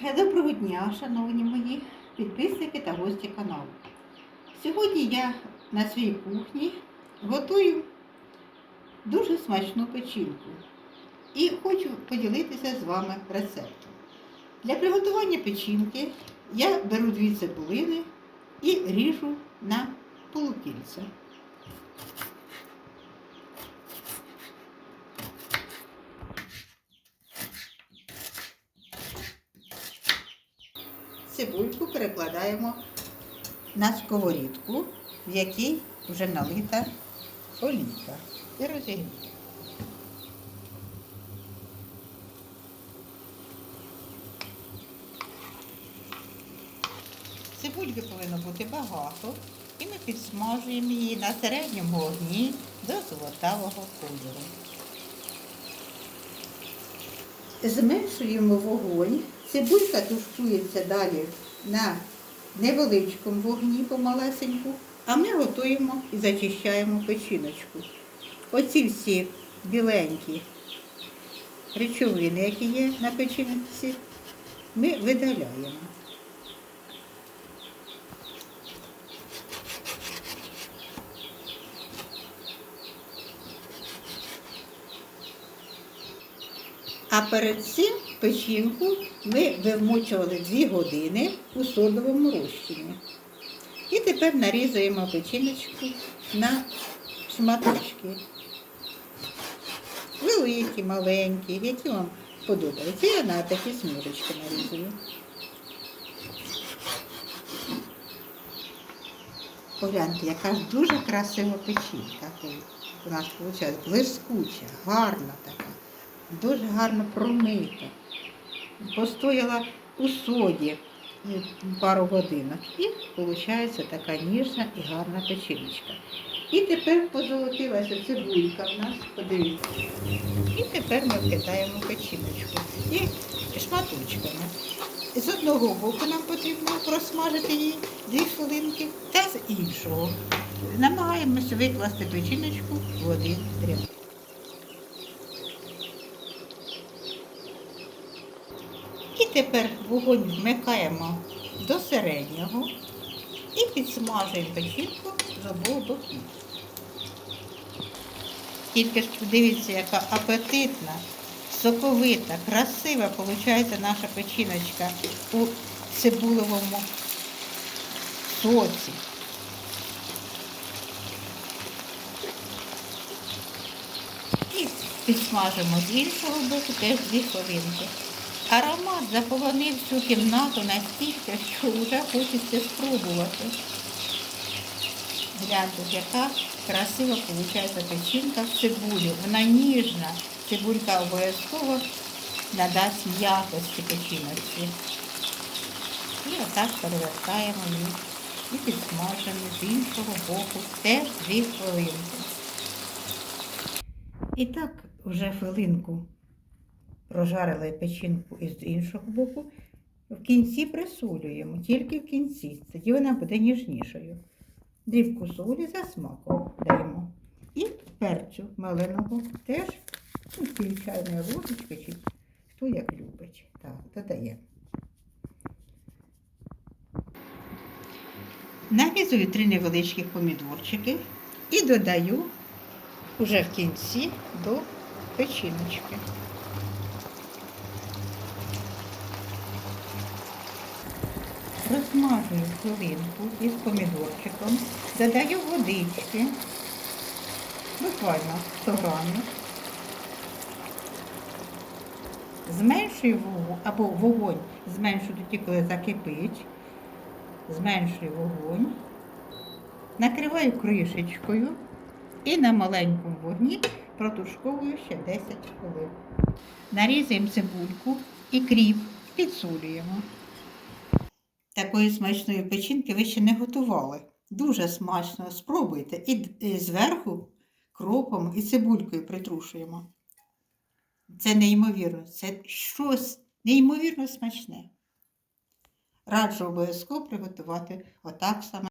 Доброго дня, шановні мої підписники та гості каналу. Сьогодні я на своїй кухні готую дуже смачну печінку і хочу поділитися з вами рецептом. Для приготування печінки я беру дві цибулини і ріжу на полукільця. Цибульку перекладаємо на сковорідку, в якій вже налита олійка. І розігріємо. Цибульки повинно бути багато, і ми підсмажуємо її на середньому вогні до золотавого кольору. Зменшуємо вогонь. Цибулька тушкується далі на невеличкому вогні помалесеньку, а ми готуємо і зачищаємо печіночку. Оці всі біленькі речовини, які є на печінці, ми видаляємо. А перед цим печінку ми вимочували 2 години у содовому розчині. І тепер нарізуємо печіночку на шматочки. Великі, маленькі, які вам подобаються. Я на такі смужечки нарізую. Погляньте, яка ж дуже красива печінка у нас виходить. Блискуча, гарна така дуже гарно промита. Постояла у соді пару годинок. І виходить така ніжна і гарна печіночка. І тепер позолотилася цибулька в нас, подивіться. І тепер ми вкидаємо печіночку. І шматочками. З одного боку нам потрібно просмажити її дві хвилинки, та з іншого. Намагаємося викласти печіночку в один ряд. Тепер вогонь вмикаємо до середнього і підсмажуємо печінку з обох боків. Тільки ж подивіться, яка апетитна, соковита, красива виходить наша печіночка у цибулевому соці. І підсмажимо з іншого боку теж дві хвилинки. Аромат заполонив всю кімнату настільки, що вже хочеться спробувати. Гляньте, яка красива виходить печінка в цибулі. Вона ніжна. Цибулька обов'язково надасть м'якості печіночці. І отак перевертаємо її і підсмажуємо з іншого боку теж дві хвилинки. І так вже хвилинку прожарили печінку із іншого боку. В кінці присолюємо, тільки в кінці. Тоді вона буде ніжнішою. Дрібку солі за смаком даємо. І перцю маленого теж ну, чайної ложечки, чи хто як любить. Так, додаємо. Нарізую три невеличкі помідорчики і додаю уже в кінці до печіночки. Розмажую хвилинку із помідорчиком, додаю водички, буквально 100 грамів. Зменшую вогонь, або вогонь зменшую тоді, коли закипить. Зменшую вогонь, накриваю кришечкою і на маленькому вогні протушковую ще 10 хвилин. Нарізаємо цибульку і кріп, підсолюємо. Такої смачної печінки ви ще не готували. Дуже смачно спробуйте. І, і зверху кропом і цибулькою притрушуємо. Це неймовірно, це щось неймовірно смачне. Раджу обов'язково приготувати отак саме.